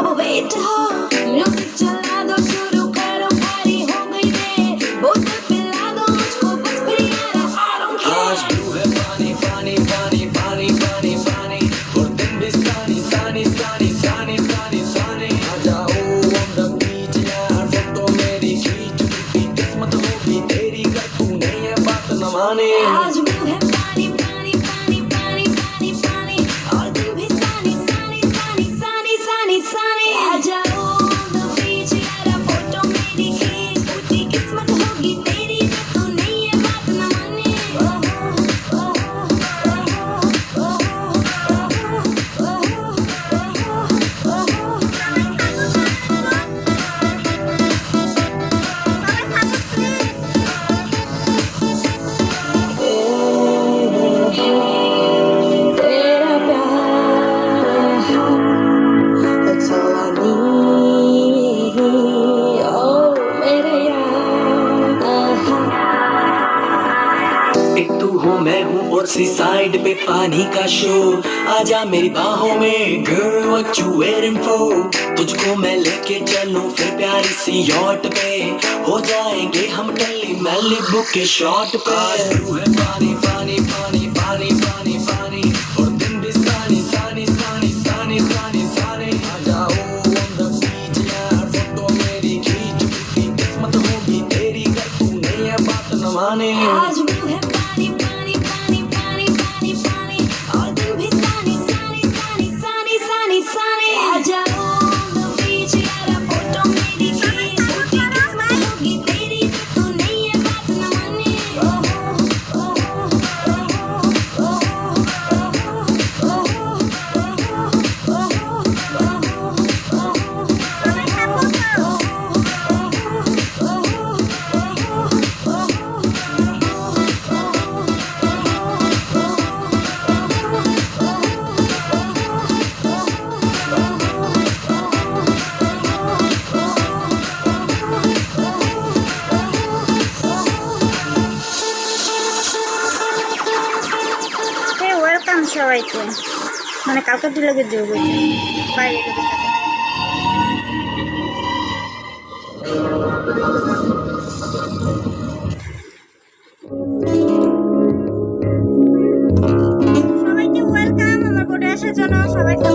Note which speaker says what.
Speaker 1: अब बैठो म्यूज़िक चला दो शुरू करो पारी हो गई देर। बोतल पिला दो मुझको बस फिर यार आई
Speaker 2: आज ब्लू है पानी पानी पानी पानी पानी पानी। और तुम भी सानी सानी सानी सानी सानी सानी। आ जाओ ऑन द बीच यार फ़ोटो मेरी खींच। भी किस्मत होगी तेरी कर तू नहीं है बात न माने
Speaker 1: आज हूँ, मैं हूँ और सी साइड पे पानी का शो आजा मेरी बाहों में, girl तुझको मैं लेके चलूँ फिर प्यारी सी यॉट पे। हो जाएँगे हम टल्ली मैली बुक के शॉट पे। पानी पानी पानी पानी पानी
Speaker 3: সবাইকে। মানে কাউকে দিলে গিয়ে যোগ বাইরে সবাইকে ওয়েলকাম আমার বোর্ডে আসার জন্য। সবাইকে